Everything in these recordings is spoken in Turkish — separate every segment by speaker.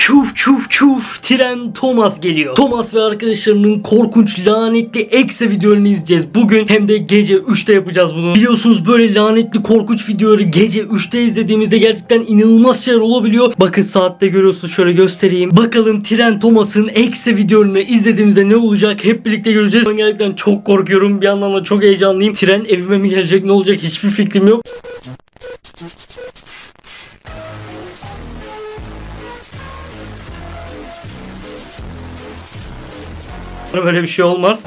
Speaker 1: Çuf çuf çuf tren Thomas geliyor. Thomas ve arkadaşlarının korkunç lanetli ekse videolarını izleyeceğiz. Bugün hem de gece 3'te yapacağız bunu. Biliyorsunuz böyle lanetli korkunç videoları gece 3'te izlediğimizde gerçekten inanılmaz şeyler olabiliyor. Bakın saatte görüyorsunuz şöyle göstereyim. Bakalım tren Thomas'ın ekse videolarını izlediğimizde ne olacak hep birlikte göreceğiz. Ben gerçekten çok korkuyorum. Bir yandan da çok heyecanlıyım. Tren evime mi gelecek ne olacak hiçbir fikrim yok. Böyle bir şey olmaz.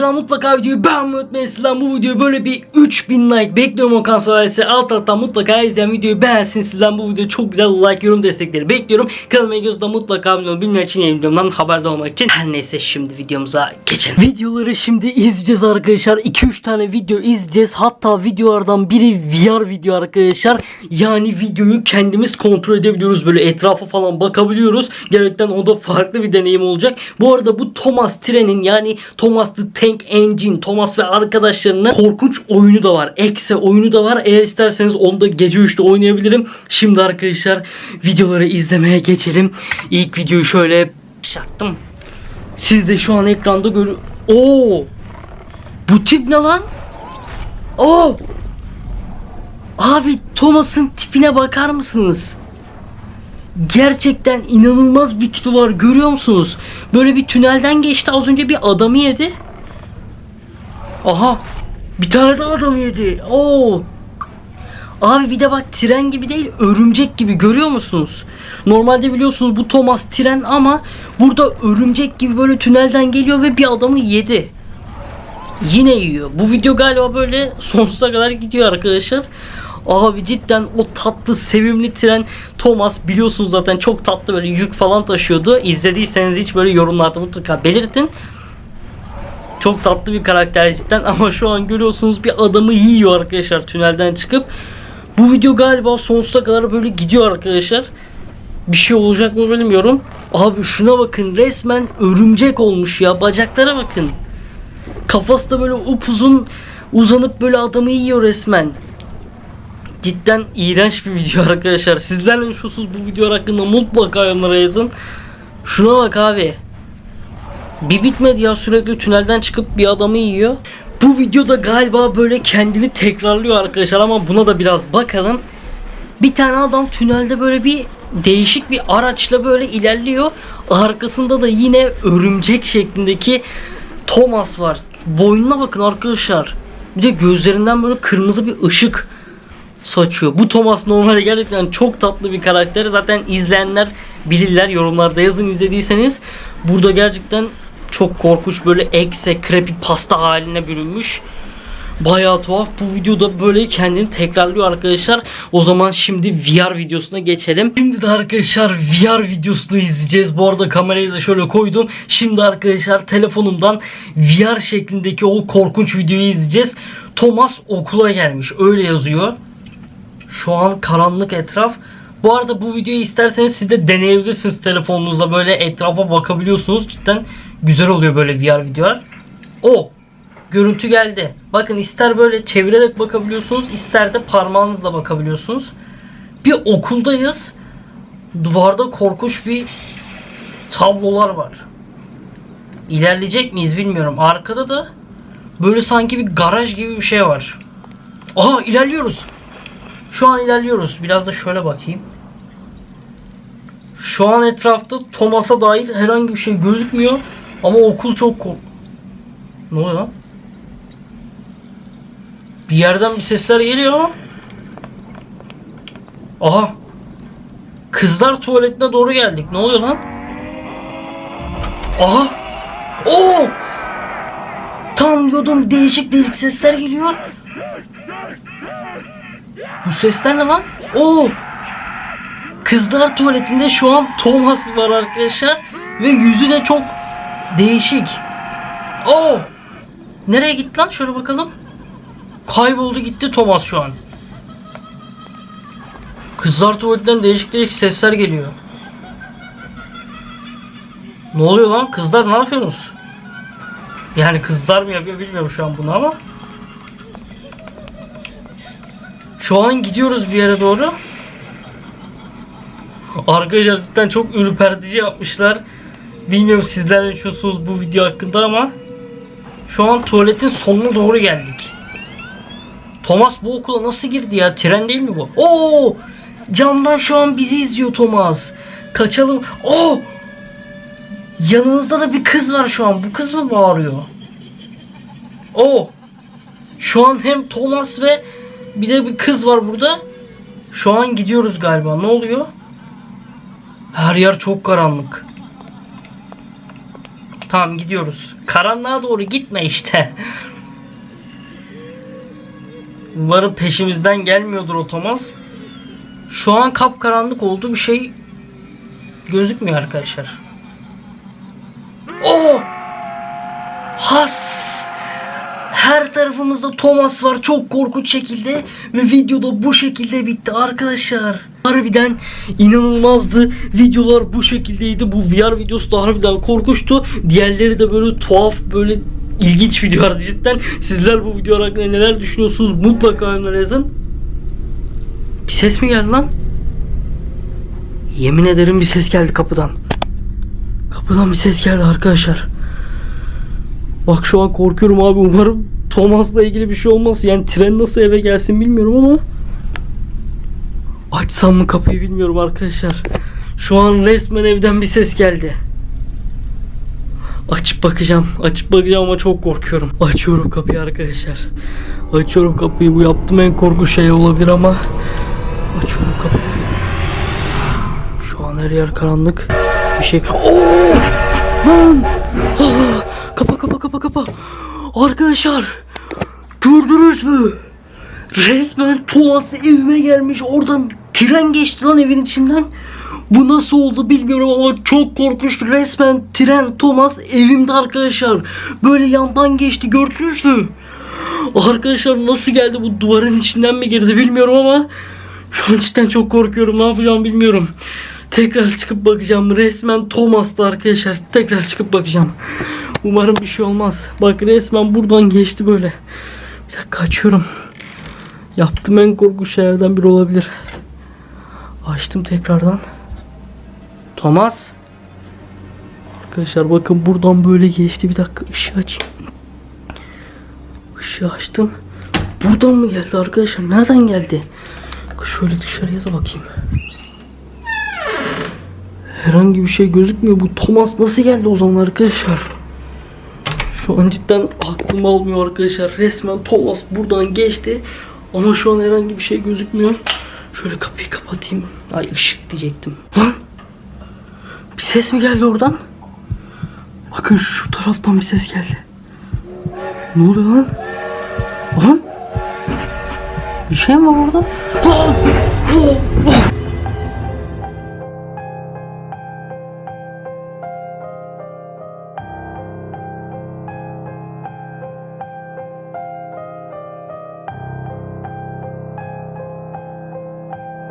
Speaker 1: Arkadaşlar mutlaka videoyu beğenmeyi unutmayın. Sizden bu videoyu böyle bir 3000 like bekliyorum Okan sayesinde. Alt alttan mutlaka izleyen videoyu beğensin. Sizden bu videoya çok güzel like, yorum destekleri bekliyorum. Kanalıma gözde mutlaka abone olun. Bilmeyen için yeni videomdan haberdar olmak için. Her neyse şimdi videomuza geçelim. Videoları şimdi izleyeceğiz arkadaşlar. 2-3 tane video izleyeceğiz. Hatta videolardan biri VR video arkadaşlar. Yani videoyu kendimiz kontrol edebiliyoruz. Böyle etrafa falan bakabiliyoruz. Gerçekten o da farklı bir deneyim olacak. Bu arada bu Thomas Tren'in yani Thomas the Tank Engine, Thomas ve arkadaşlarının korkunç oyunu da var. Exe oyunu da var. Eğer isterseniz onu da gece 3'te oynayabilirim. Şimdi arkadaşlar videoları izlemeye geçelim. İlk videoyu şöyle başlattım. Siz de şu an ekranda görü... Oo! Bu tip ne lan? Oo! Abi Thomas'ın tipine bakar mısınız? Gerçekten inanılmaz bir kitle var görüyor musunuz? Böyle bir tünelden geçti az önce bir adamı yedi. Aha bir tane daha adam yedi. Oo. Abi bir de bak tren gibi değil örümcek gibi görüyor musunuz? Normalde biliyorsunuz bu Thomas tren ama burada örümcek gibi böyle tünelden geliyor ve bir adamı yedi. Yine yiyor. Bu video galiba böyle sonsuza kadar gidiyor arkadaşlar. Abi cidden o tatlı sevimli tren Thomas biliyorsunuz zaten çok tatlı böyle yük falan taşıyordu. İzlediyseniz hiç böyle yorumlarda mutlaka belirtin. Çok tatlı bir karakter cidden ama şu an görüyorsunuz bir adamı yiyor arkadaşlar tünelden çıkıp. Bu video galiba sonsuza kadar böyle gidiyor arkadaşlar. Bir şey olacak mı bilmiyorum. Abi şuna bakın resmen örümcek olmuş ya. Bacaklara bakın. Kafası da böyle upuzun uzanıp böyle adamı yiyor resmen. Cidden iğrenç bir video arkadaşlar. Sizler ne düşünüyorsunuz bu video hakkında mutlaka yorumlara yazın. Şuna bak abi. Bir bitmedi ya sürekli tünelden çıkıp bir adamı yiyor. Bu videoda galiba böyle kendini tekrarlıyor arkadaşlar ama buna da biraz bakalım. Bir tane adam tünelde böyle bir değişik bir araçla böyle ilerliyor. Arkasında da yine örümcek şeklindeki Thomas var. Boynuna bakın arkadaşlar. Bir de gözlerinden böyle kırmızı bir ışık saçıyor. Bu Thomas normalde gerçekten çok tatlı bir karakter. Zaten izleyenler bilirler. Yorumlarda yazın izlediyseniz. Burada gerçekten çok korkunç böyle ekse creepy pasta haline bürünmüş. Bayağı tuhaf. Bu videoda böyle kendini tekrarlıyor arkadaşlar. O zaman şimdi VR videosuna geçelim. Şimdi de arkadaşlar VR videosunu izleyeceğiz. Bu arada kamerayı da şöyle koydum. Şimdi arkadaşlar telefonumdan VR şeklindeki o korkunç videoyu izleyeceğiz. Thomas okula gelmiş. Öyle yazıyor. Şu an karanlık etraf. Bu arada bu videoyu isterseniz siz de deneyebilirsiniz telefonunuzla böyle etrafa bakabiliyorsunuz. Cidden güzel oluyor böyle VR videolar. O görüntü geldi. Bakın ister böyle çevirerek bakabiliyorsunuz, ister de parmağınızla bakabiliyorsunuz. Bir okuldayız. Duvarda korkunç bir tablolar var. İlerleyecek miyiz bilmiyorum. Arkada da böyle sanki bir garaj gibi bir şey var. Aha ilerliyoruz. Şu an ilerliyoruz. Biraz da şöyle bakayım. Şu an etrafta Thomas'a dair herhangi bir şey gözükmüyor. Ama okul çok kork... Ne oluyor? Bir yerden bir sesler geliyor. Aha. Kızlar tuvaletine doğru geldik. Ne oluyor lan? Aha. Oo! Tam diyordum değişik değişik sesler geliyor. Bu sesler ne lan? Oo! Kızlar tuvaletinde şu an Thomas var arkadaşlar. Ve yüzü de çok değişik. Oo! Nereye gitti lan? Şöyle bakalım. Kayboldu gitti Thomas şu an. Kızlar tuvaletinden değişik değişik sesler geliyor. Ne oluyor lan? Kızlar ne yapıyorsunuz? Yani kızlar mı yapıyor bilmiyorum şu an bunu ama. Şu an gidiyoruz bir yere doğru. Arkadaşlar cidden çok ürpertici yapmışlar. Bilmiyorum sizler ne düşünüyorsunuz bu video hakkında ama şu an tuvaletin sonuna doğru geldik. Thomas bu okula nasıl girdi ya? Tren değil mi bu? Oo! Camdan şu an bizi izliyor Thomas. Kaçalım. Oo! Yanımızda da bir kız var şu an. Bu kız mı bağırıyor? Oo! Şu an hem Thomas ve bir de bir kız var burada. Şu an gidiyoruz galiba. Ne oluyor? Her yer çok karanlık. Tamam gidiyoruz. Karanlığa doğru gitme işte. Umarım peşimizden gelmiyordur o Thomas. Şu an kapkaranlık oldu bir şey gözükmüyor arkadaşlar. Oh! Has! Her tarafımızda Thomas var çok korkunç şekilde ve videoda bu şekilde bitti arkadaşlar. Harbiden inanılmazdı. Videolar bu şekildeydi. Bu VR videosu da harbiden korkunçtu. Diğerleri de böyle tuhaf böyle ilginç videolar cidden. Sizler bu videolar hakkında neler düşünüyorsunuz mutlaka yorumlara yazın. Bir ses mi geldi lan? Yemin ederim bir ses geldi kapıdan. Kapıdan bir ses geldi arkadaşlar. Bak şu an korkuyorum abi. Umarım Thomas'la ilgili bir şey olmaz. Yani tren nasıl eve gelsin bilmiyorum ama açsam mı kapıyı bilmiyorum arkadaşlar. Şu an resmen evden bir ses geldi. Açıp bakacağım. Açıp bakacağım ama çok korkuyorum. Açıyorum kapıyı arkadaşlar. Açıyorum kapıyı. Bu yaptığım en korkunç şey olabilir ama açıyorum kapıyı. Şu an her yer karanlık. Bir şey... Oo! Lan! Ah! Kapa kapa kapa kapa. Arkadaşlar gördünüz mü? Resmen Thomas evime gelmiş. Oradan tren geçti lan evin içinden. Bu nasıl oldu bilmiyorum ama çok korkunç. Resmen tren Thomas evimde arkadaşlar. Böyle yandan geçti gördünüz mü? Arkadaşlar nasıl geldi bu duvarın içinden mi girdi bilmiyorum ama şu an cidden çok korkuyorum. Ne yapacağım bilmiyorum. Tekrar çıkıp bakacağım. Resmen Thomas'ta arkadaşlar. Tekrar çıkıp bakacağım. Umarım bir şey olmaz. Bak resmen buradan geçti böyle. Bir dakika açıyorum. Yaptığım en korkunç şeylerden biri olabilir. Açtım tekrardan. Thomas. Arkadaşlar bakın buradan böyle geçti. Bir dakika ışığı açayım. Işığı açtım. Buradan mı geldi arkadaşlar? Nereden geldi? Şöyle dışarıya da bakayım. Herhangi bir şey gözükmüyor. Bu Thomas nasıl geldi o zaman arkadaşlar? Şu an cidden aklım almıyor arkadaşlar. Resmen Thomas buradan geçti. Ama şu an herhangi bir şey gözükmüyor. Şöyle kapıyı kapatayım. Ay ışık diyecektim. Lan! Bir ses mi geldi oradan? Bakın şu taraftan bir ses geldi. Ne oluyor lan? Lan! Bir şey mi var orada? Lan!